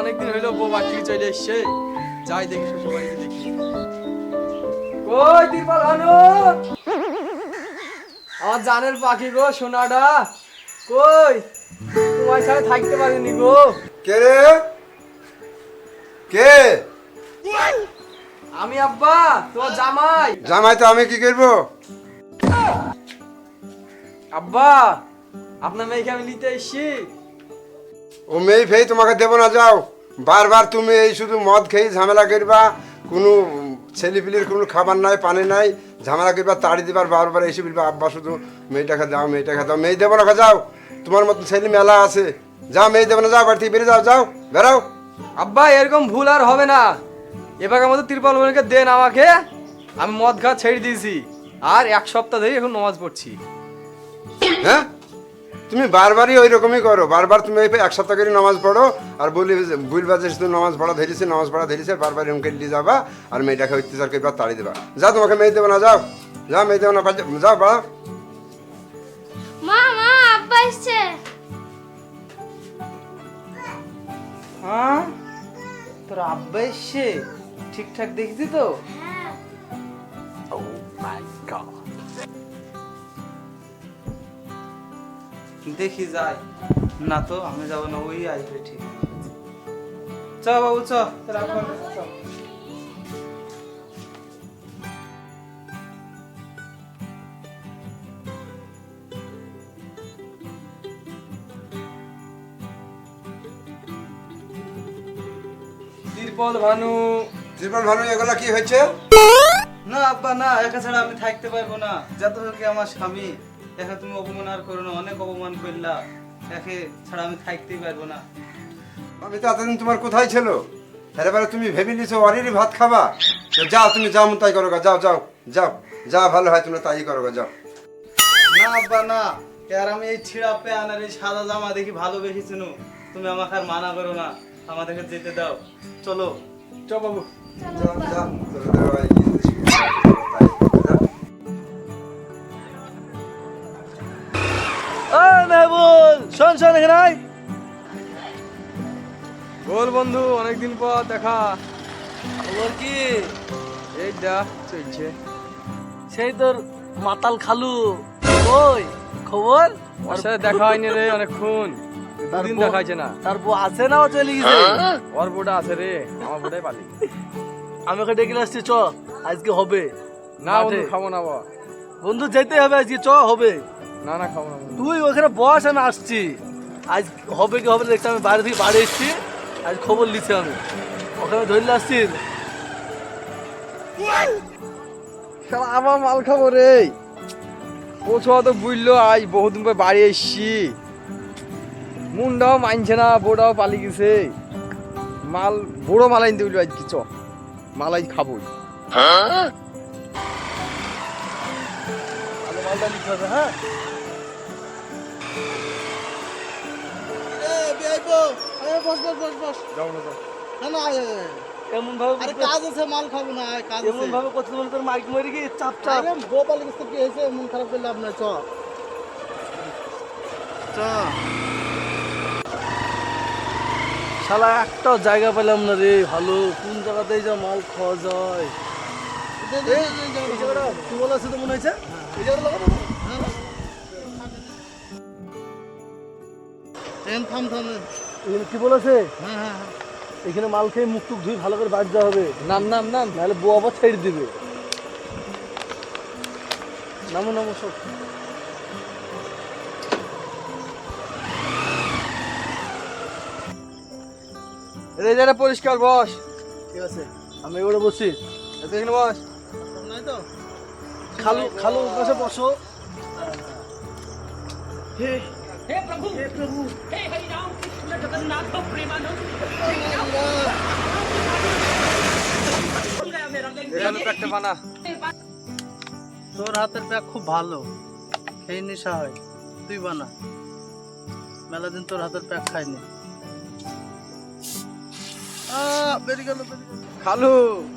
অনেকদিন হইল বউ বাড়ি থেকে চলে এসছে। যাই দেখি শ্বশুর বাড়িতে দেখি। কই তিরপাল আমার জানের পাখি গো সোনাটা। কই? তোমার সাথে থাকতে পারিনি গো। কে রে? কে? আমি আব্বা তোমার জামাই। জামাই তো আমি কি করব? আব্বা আপনার মেয়েকে আমি নিতে এসছি। ও মেয়ে ফেই তোমাকে দেবো না যাও। বারবার তুমি এই শুধু মদ খেয়ে ঝামেলা করবা কোনো ছেলেপিলির কোনো খাবার নাই পানি নাই ঝামেলা করবা তাড়ি দিবার বারবার এসে বলবা আব্বা শুধু মেয়েটাকে দাও মেয়েটাকে দাও মেয়ে দেবো না যাও। তোমার মতো ছেলে মেলা আছে। যাও মেয়ে দেবো না যাও বাড়ি থেকে বেরিয়ে যাও যাও বেরাও। আব্বা এরকম ভুল আর হবে না। এবার মতো তিরপাল বোনকে দেন আমাকে। আমি মদ খা ছেড়ে দিয়েছি। আর এক সপ্তাহ ধরে এখন নামাজ পড়ছি। হ্যাঁ? তুমি বারবারই ওই রকমই করো। বারবার তুমি এক সপ্তাহ করে নামাজ পড়ো আর বলি বুলবা যে শুধু নামাজ পড়া ধরেছে নামাজ পড়া ধরেছে বারবার এরকম করে যাবা আর মেয়েটাকে অত্যাচার করবা তাড়ি দেবা। যা তোমাকে মেয়ে দেবো না যাও। যা মেয়ে দেবো না যাও বাড়াও মা মা আব্বা এসছে। হ্যাঁ তোর আব্বা এসছে? ঠিকঠাক দেখছি তো? হ্যাঁ। দেখি যাই। না তো আমি যাব না ওই আসবে ঠিক চ বাবু চ রাখো ভানু। ভানু এগুলো কি হয়েছে? না আব্বা না একা ছাড়া আমি থাকতে পারব না। যত হোক আমার স্বামী। একা তুমি অপমান আর করো না অনেক অপমান করলা। একে ছাড়া আমি থাকতেই পারব না। আমি তো এতদিন তোমার কোথায় ছিল? এবারে তুমি ভেবে নিছো অরেরই ভাত খাবা। তো যাও তুমি যাও তাই করো গা, যাও যাও যাও যা ভালো হয় তুমি তাই করো গা, যাও। না আব্বা না। আর আমি এই ছিঁড়া প্যান আর এই সাদা জামা দেখি ভালোবেসেছি নু তুমি আমাকে আর মানা করো না। আমাদেরকে যেতে দাও। চলো। চ বাবু। যাও, যাও, শোন শোন এখানে বল বন্ধু অনেকদিন পর দেখা। খবর কি? এই যা চলছে। সেই তোর মাতাল খালু। ওই খবর? ওর সাথে দেখা হয়নি রে অনেকক্ষণ। দুদিন দেখাইছে না। তার বউ আছে না ও চলে গেছে? ওর বোটা আছে রে আমার বোটাই পালি। আমি ওকে ডেকে আসছি চ আজকে হবে। না। বন্ধু খাব না বন্ধু যেতে হবে আজকে চ হবে। না না খাব না তুই ওখানে বস আমি আসছি। আজ হবে কি হবে দেখতে আমি বাইরে থেকে বাড়ি এসছি আজ খবর লিছি আমি। ওখানে ধরলে আসছি শালা আমার মাল খাব রে। পৌঁছা তো বুঝলো আজ বহুদিন পর বাড়ি এসছি। মুন্ডাও মানছে না বোটাও পালি গেছে। মাল বড় মাল আনতে বলল আজ কিছু মাল আজ খাব মালটা নিতে হবে হ্যাঁ বস বস বস বস যাও না যাও না না এমন ভাবে আরে কাজ আছে মাল খাব না কাজ এমন ভাবে করতে তোর মাইক মরে গিয়ে চাপ চাপ আরে গোপাল কি মন খারাপ করলে আপনার চ চ শালা একটা জায়গা পেলাম না রে ভালো কোন জায়গাতে যা মাল খাওয়া যায় টিউবওয়েল আছে তো মনে হয়েছে হ্যাঁ। কি বলেছে? হ্যাঁ হ্যাঁ এখানে মাল খেয়ে মুখ টুক ভালো করে বাড়ি যাওয়া হবে। নাম নাম নাম। নাহলে বউ আবার ছেড়ে দিবে। নামো নামো সব। এই পরিষ্কার বস। ঠিক আছে আমি এবারে বসছি এখানে বস। নাই তো? খালু খালু বসে। বসো এখানে একটা বানা। তোর হাতের প্যাক খুব ভালো। খেয়ে নেশা হয় তুই বানা। মেলা দিন তোর হাতের প্যাক খাইনি। আহ, বেরিয়ে গেল খালু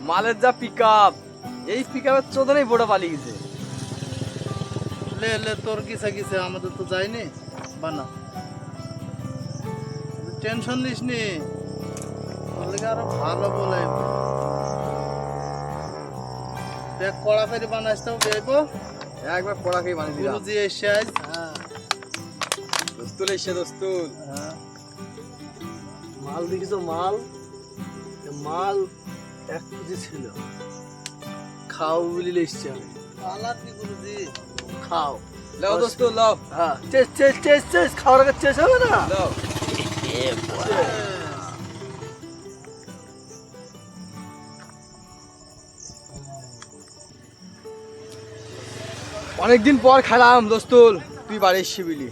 মালের যা পিক এই পিক আপের চোদনেই বোটা পালিয়ে গেছে। লে লে তোর কিসে কিসে? আমাদের তো যায়নি। বানা। টেনশন নিস নি। আরও ভালো বলে। প্যাক কড়া ফেরি বানাইতেও বেবো একবার পড়া খেয়ে বানিয়ে দিলাম। গুরুজি এসে আজ হ্যাঁ। দোস্তুল এসে দোস্তুল। হ্যাঁ। মাল দেখিছো মাল? মাল এক কেজি ছিল। খাও বলি এসছি আমি। খাও। লাও দোস্তুল লাও। হ্যাঁ চেস চেস চেস চেস খাওয়ার আগে চেস হবে না? লাও। অনেকদিন পর খেলাম দোস্তুল তুই বাড়ি এসছি বিলি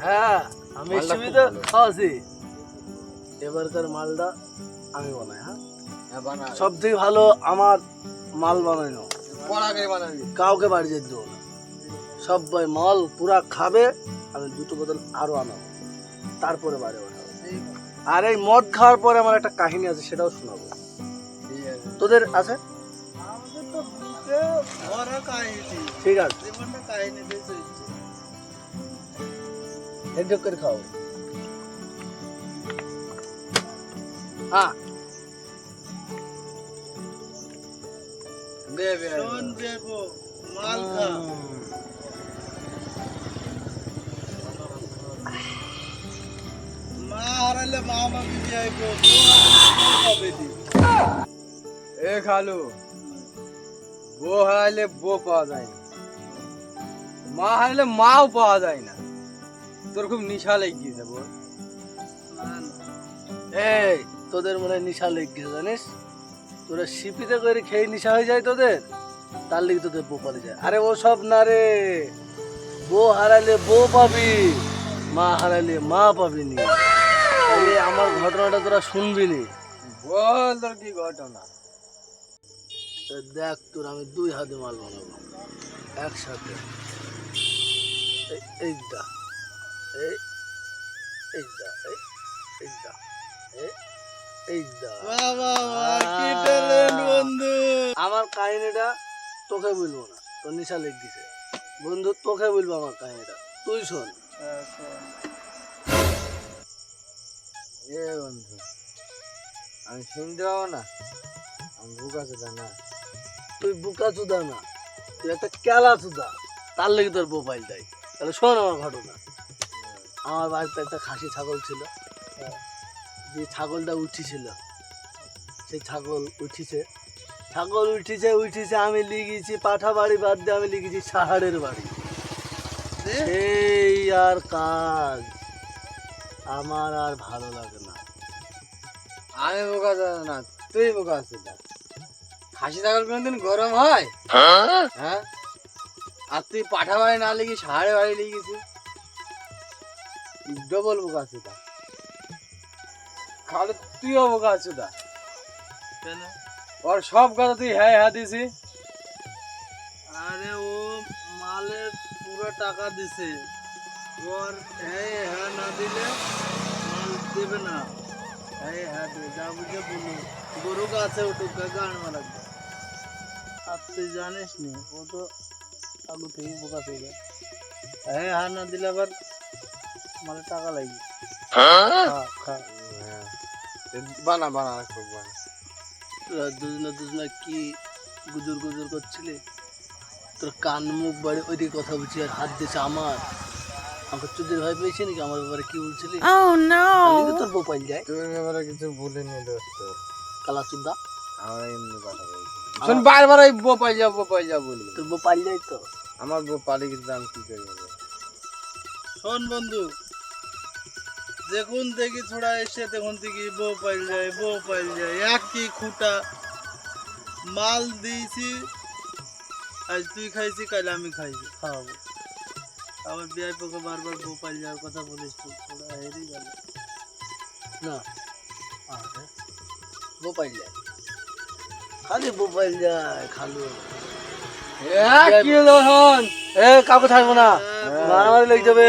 হ্যাঁ আমি এসছি তো। খাওয়াছি। এবারকার মালটা আমি বানাই হ্যাঁ? হ্যাঁ সব থেকে ভালো আমার মাল বানানো কাউকে বাড়ি যেতে দেবো না। সবাই মাল পুরা খাবে আমি দুটো বোতল আরও আনাবো। তারপরে বাড়ি ওঠাবো আর এই মদ খাওয়ার পরে আমার একটা কাহিনী আছে সেটাও শোনাবো। তোদের আছে? ঠিক আছে। করে খাও। হ্যাঁ। দে শোন দেবো মাল খা মা হারালে মা যাইবো। এ খালু হারাইলে বউ পাওয়া যায় না। মা মাও পাওয়া যায় না। তোর খুব নিশা লেগে। এই তোদের মনে হয় নিশা লেগে জানিস? তোরা সিপিতে করে খেয়ে নিশা হয়ে যায় তোদের? তার লিগে তোদের বউ পালে যায়। আরে ও সব না রে। বউ হারালে বউ পাবি মা হারালে মা পাবি নি। তাহলে আমার ঘটনাটা তোরা শুনবি নি। বল তোর কি ঘটনা? দেখ তোর আমি দুই হাতে মাল বানাবো। একসাথে। এই- এইটা এই এইটা এই এইটা এই আমার কাহিনীটা তোকে বলব না তোর নিশা লেগ গেছে বন্ধু তোকে বলব আমার কাহিনীটা। তুই শোন। এ বন্ধু আমি শুনতে পাবো না? আমি বুক আছে না। তুই বুকা চুদা না। তুই একটা কেলা চুদা। তার লেগে তোর মোবাইল দেয় তাহলে শোন আমার ঘটনা। আমার বাড়িতে একটা খাসি ছাগল ছিল। যে ছাগলটা উঠিছিল সেই ছাগল উঠিছে। ছাগল উঠিছে উঠিছে আমি লিখেছি পাঠা বাড়ি বাদ দিয়ে আমি লিখেছি সাহারের বাড়ি। সেই আর কাজ আমার আর ভালো লাগে না। আমি বোকা জানো না তুই বোকা আছে খাসি ছাগল কোনদিন গরম হয়? হ্যাঁ? আর তুই পাঠা বাড়ি না লিখি সাহারে বাড়ি লিখেছি ডবল বোকা আছে তা খালি তুইও বোকা আছে তা কেন? ওর সব কথা তুই হ্যাঁ হ্যাঁ দিছি। আরে ও মালের পুরো টাকা দিছে। ওর হ্যাঁ হ্যাঁ না দিলে মাল দেবে না। হ্যাঁ হ্যাঁ দেবে যা বুঝে বলু গরু গাছে উঠুক গান মারাবে আর তুই জানিস নি ও তো আলু থেকে বোকা থেকে হ্যাঁ হ্যাঁ না দিলে আবার মালের টাকা লাগবে। খা হ্যাঁ বানা বানা খুব বানা। তোরা দুজনে দুজনে কি গুজুর গুজুর করছিলি? তোর কান মুখ বাড়ি ওইদিকে কথা বলছি আর হাত দিয়েছে আমার। আমাকে চুদির ভয় পেয়েছি নাকি? আমার ব্যাপারে কি বলছিলি? তাহলে তো তোর বোপাইল যায়। তোর ব্যাপারে কিছু ভুলিনি দোস্ত। কালা চুদা? আমরা এমনি কথা বলছি। শোন বারবার ওই বোপাই যা বোপাই যা বলবি। তোর বোপাইল যায় তো? আমার বউ পালিয়ে গেছে আমি কি করব? শোন বন্ধু যখন দেখি ছোড়া এসে তখন থেকে বউ পাইল যায় বউ পাইল যায়। একই খুঁটা। মাল দিয়েছি। আজ তুই খাইছি কাল আমি খাইছি খাওয়াবো। আবার বিয়ে পক্ষে বারবার বউ পাইল যাওয়ার কথা বলিস তুই ছোড়া হেরি গেল। না। আরে বোপাইল যায়। খালি বউ পাইল যায় খালু। কি হলো হন এ কাউকে থাকব না। মারামারি লেগে যাবে।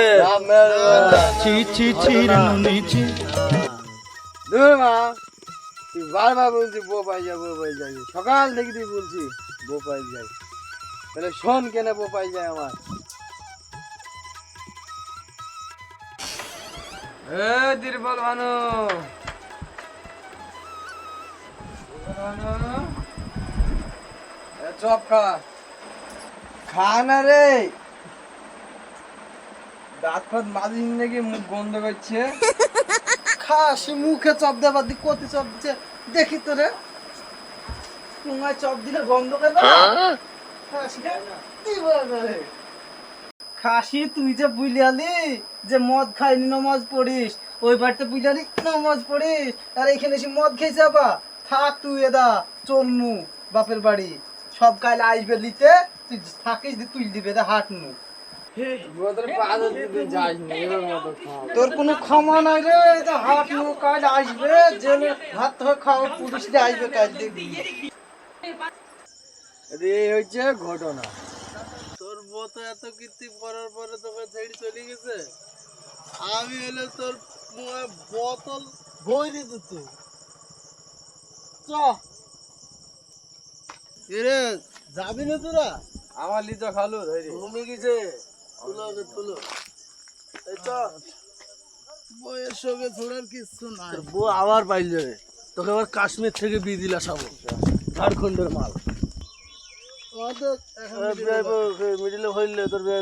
দূর মা তুই বারবার বলছি বোপাই যা বোপাই যাই সকাল থেকে তুই বলছি বোপাই যাই তাহলে শোন কেন বোপাই যায় আমার। এ দিরবল ভানু চপ খা। খা না রে। দাঁত ফাত নাকি মুখ গন্ধ করছে। খাসি মুখে চপ দেবার দি কতি চপ দিচ্ছে দেখি তো রে তোমায় চপ দিলে গন্ধ করবে খাসি তুই যে বুঝলি যে মদ খাইনি নমাজ পড়িস ওই বাড়িতে বুঝলি নমাজ পড়িস। আর এখানে এসে মদ খেয়েছে বা থাক তুই এদা চলনু বাপের বাড়ি। সব কাল আসবে লিতে তুই থাকিস তুই দিবে দা হাট নু তোর কোনো ক্ষমা নাই রে নু কাল আসবে জেলে ভাত হয়ে খাওয়া পুলিশ দিয়ে আসবে কাল দেখবি। এই হচ্ছে ঘটনা। তোর এত কীর্তি করার পরে তোকে ছেড়ে চলে গেছে? আমি হলে তোর বোতল ভরে দিত চ। এরে যাবি না তোরা? আমার লিচা খালু ধরে। ঘুমে গেছে। বইয়ের সঙ্গে ছোড়ার কিচ্ছু নাই। বউ আবার পাইল যাবে। তোকে আবার কাশ্মীর থেকে বিয়ে দিলা সব। ঝাড়খণ্ডের মাল। মিডিলে হইলে তোর বিয়ে